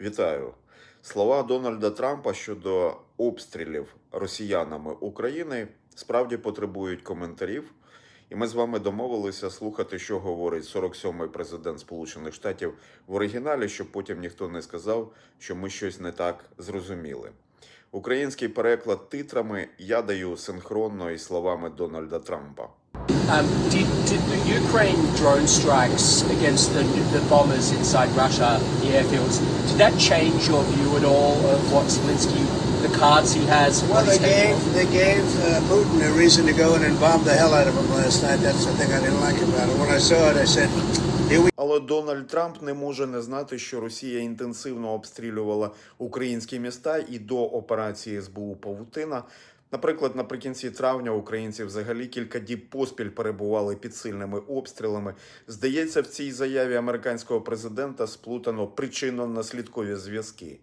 Вітаю. Слова Дональда Трампа щодо обстрілів росіянами України справді потребують коментарів. І ми з вами домовилися слухати, що говорить 47-й президент Сполучених Штатів в оригіналі, щоб потім ніхто не сказав, що ми щось не так зрозуміли. Український переклад титрами я даю синхронно із словами Дональда Трампа. Um, did, did the Ukraine drone strikes against the, the bombers inside Russia, the airfields, did that change your view at all of what Zelensky, the cards he has? Well, they gave they gave uh, Putin a reason to go in and bomb the hell out of him last night. That's the thing I didn't like about it. When I saw it, I said, Але Дональд Трамп не може не знати, що Росія інтенсивно обстрілювала українські міста і до операції СБУ Павутина. Наприклад, наприкінці травня українці взагалі кілька діб поспіль перебували під сильними обстрілами. Здається, в цій заяві американського президента сплутано причинно-наслідкові зв'язки.